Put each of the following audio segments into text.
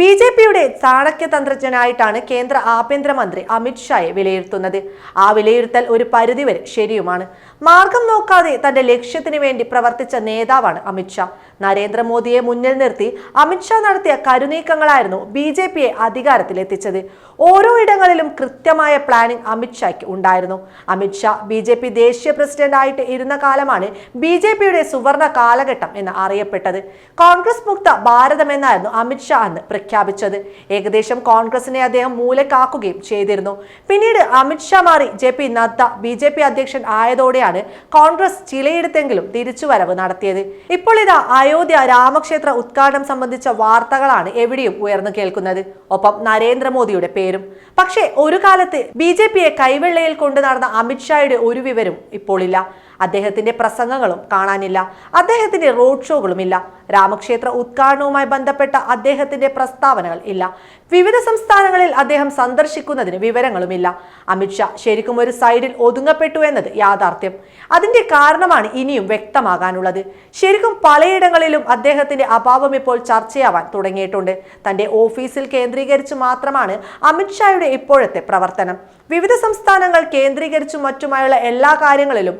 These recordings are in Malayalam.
ബി ജെ പിയുടെ ചാണക്യതന്ത്രജ്ഞനായിട്ടാണ് കേന്ദ്ര ആഭ്യന്തരമന്ത്രി അമിത്ഷായെ വിലയിരുത്തുന്നത്. ആ വിലയിരുത്തൽ ഒരു പരിധിവരെ ശരിയുമാണ്. മാർഗം നോക്കാതെ തന്റെ ലക്ഷ്യത്തിന് വേണ്ടി പ്രവർത്തിച്ച നേതാവാണ് അമിത്ഷാ നരേന്ദ്രമോദിയെ മുന്നിൽ നിർത്തി അമിത്ഷാ നടത്തിയ കരുനീക്കങ്ങളായിരുന്നു ബി ജെ പിയെ അധികാരത്തിലെത്തിച്ചത്. ഓരോ ഇടങ്ങളിലും കൃത്യമായ പ്ലാനിംഗ് അമിത്ഷായ്ക്ക് ഉണ്ടായിരുന്നു. അമിത്ഷാ ബി ജെ പി ദേശീയ പ്രസിഡന്റ് ആയിട്ട് ഇരുന്ന കാലമാണ് ബി ജെ പിയുടെ സുവർണ കാലഘട്ടം എന്ന് അറിയപ്പെട്ടത്. കോൺഗ്രസ് മുക്ത ഭാരതം എന്നായിരുന്നു അമിത് ഷാ അന്ന് പ്രഖ്യാപിച്ചത്. ഏകദേശം കോൺഗ്രസിനെ അദ്ദേഹം മൂലക്കാക്കുകയും ചെയ്തിരുന്നു. പിന്നീട് അമിത്ഷാ മാറി J P Nadda B J P അധ്യക്ഷൻ ആയതോടെയാണ് കോൺഗ്രസ് ചിലയിടത്തെങ്കിലും തിരിച്ചുവരവ് നടത്തിയത്. ഇപ്പോൾ ഇതാ അയോധ്യ രാമക്ഷേത്ര ഉദ്ഘാടനം സംബന്ധിച്ച വാർത്തകളാണ് എവിടെയും ഉയർന്നു കേൾക്കുന്നത്. ഒപ്പം നരേന്ദ്രമോദിയുടെ പേരും. പക്ഷേ ഒരു കാലത്ത് ബി ജെ പിയെ കൈവെള്ളയിൽ കൊണ്ടു നടന്ന അമിത്ഷായുടെ ഒരു വിവരം ഇപ്പോൾ ഇല്ല. അദ്ദേഹത്തിന്റെ പ്രസംഗങ്ങളും കാണാനില്ല. അദ്ദേഹത്തിന്റെ റോഡ് ഷോകളും ഇല്ല. രാമക്ഷേത്ര ഉദ്ഘാടനവുമായി ബന്ധപ്പെട്ട അദ്ദേഹത്തിന്റെ പ്രസ്താവനകൾ ഇല്ല. വിവിധ സംസ്ഥാനങ്ങളിൽ അദ്ദേഹം സന്ദർശിക്കുന്നതിന് വിവരങ്ങളുമില്ല അമിത്ഷാ ശരിക്കും ഒരു സൈഡിൽ ഒതുങ്ങപ്പെട്ടു എന്നത് യാഥാർത്ഥ്യം. അതിന്റെ കാരണമാണ് ഇനിയും വ്യക്തമാകാനുള്ളത്. ശരിക്കും പലയിടങ്ങളിലും അദ്ദേഹത്തിന്റെ അഭാവം ഇപ്പോൾ ചർച്ചയാവാൻ തുടങ്ങിയിട്ടുണ്ട്. തന്റെ ഓഫീസിൽ കേന്ദ്രീകരിച്ച് മാത്രമാണ് അമിത്ഷായുടെ ഇപ്പോഴത്തെ പ്രവർത്തനം. വിവിധ സംസ്ഥാനങ്ങൾ കേന്ദ്രീകരിച്ചും മറ്റുമായുള്ള എല്ലാ കാര്യങ്ങളിലും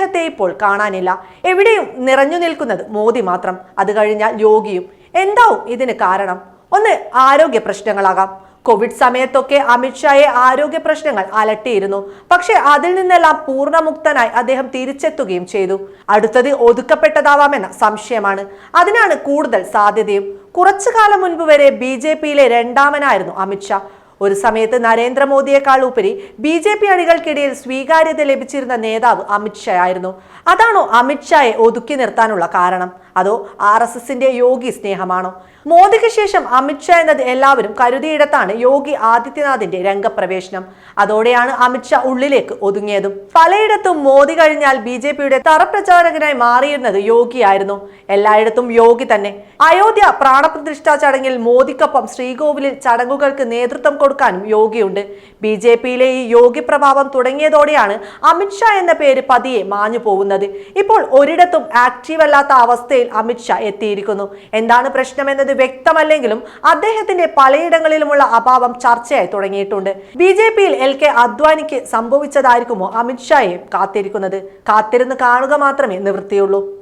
അദ്ദേഹത്തെ ഇപ്പോൾ കാണാനില്ല. എവിടെയും നിറഞ്ഞു നിൽക്കുന്നത് മോദി മാത്രം. അത് കഴിഞ്ഞാൽ യോഗിയും. എന്താവും ഇതിന് കാരണം? ഒന്ന് ആരോഗ്യ പ്രശ്നങ്ങളാകാം. കോവിഡ് സമയത്തൊക്കെ അമിത്ഷായെ ആരോഗ്യ പ്രശ്നങ്ങൾ അലട്ടിയിരുന്നു. പക്ഷെ അതിൽ നിന്നെല്ലാം പൂർണമുക്തനായി അദ്ദേഹം തിരിച്ചെത്തുകയും ചെയ്തു. അടുത്തത് ഒതുക്കപ്പെട്ടതാവാമെന്ന സംശയമാണ്. അതിനാണ് കൂടുതൽ സാധ്യതയും. കുറച്ചു കാലം മുൻപ് വരെ ബി ജെ പിയിലെ രണ്ടാമനായിരുന്നു അമിത്ഷാ ഒരു സമയത്ത് നരേന്ദ്രമോദിയെക്കാൾ ഉപരി ബി ജെ പി അണികൾക്കിടയിൽ സ്വീകാര്യത ലഭിച്ചിരുന്ന നേതാവ് അമിത്ഷാ ആയിരുന്നു. അതാണോ അമിത്ഷായെ ഒതുക്കി നിർത്താനുള്ള കാരണം? അതോ ആർ എസ് എസിന്റെ യോഗി സ്നേഹമാണോ? മോദിക്ക് ശേഷം അമിത്ഷാ എന്നത് എല്ലാവരും കരുതിയിടത്താണ് യോഗി ആദിത്യനാഥിന്റെ രംഗപ്രവേശനം. അതോടെയാണ് അമിത്ഷാ ഉള്ളിലേക്ക് ഒതുങ്ങിയതും. പലയിടത്തും മോദി കഴിഞ്ഞാൽ ബി ജെ പിയുടെ തറപ്രചാരകനായി മാറിയിരുന്നത് യോഗിയായിരുന്നു. എല്ലായിടത്തും യോഗി തന്നെ. അയോധ്യ പ്രാണപ്രതിഷ്ഠാ ചടങ്ങിൽ മോദിക്കൊപ്പം ശ്രീകോവിലിൽ ചടങ്ങുകൾക്ക് നേതൃത്വം കൊടുക്കാനും യോഗിയുണ്ട്. ബി ജെ പിയിലെ ഈ യോഗി പ്രഭാവം തുടങ്ങിയതോടെയാണ് അമിത്ഷാ എന്ന പേര് പതിയെ മാഞ്ഞു പോകുന്നത് ഇപ്പോൾ ഒരിടത്തും ആക്റ്റീവ് അല്ലാത്ത അവസ്ഥയിൽ അമിത്ഷാ എത്തിയിരിക്കുന്നു. എന്താണ് പ്രശ്നമെന്നത് വ്യക്തമല്ലെങ്കിലും അദ്ദേഹത്തിന്റെ പലയിടങ്ങളിലുമുള്ള അഭാവം ചർച്ചയായി തുടങ്ങിയിട്ടുണ്ട്. ബി ജെ പിയിൽ എൽ കെ അദ്വാനിക്ക് സംഭവിച്ചതായിരിക്കുമോ അമിത്ഷായെ കാത്തിരിക്കുന്നത്? കാത്തിരുന്ന് കാണുക മാത്രമേ നിവൃത്തിയുള്ളൂ.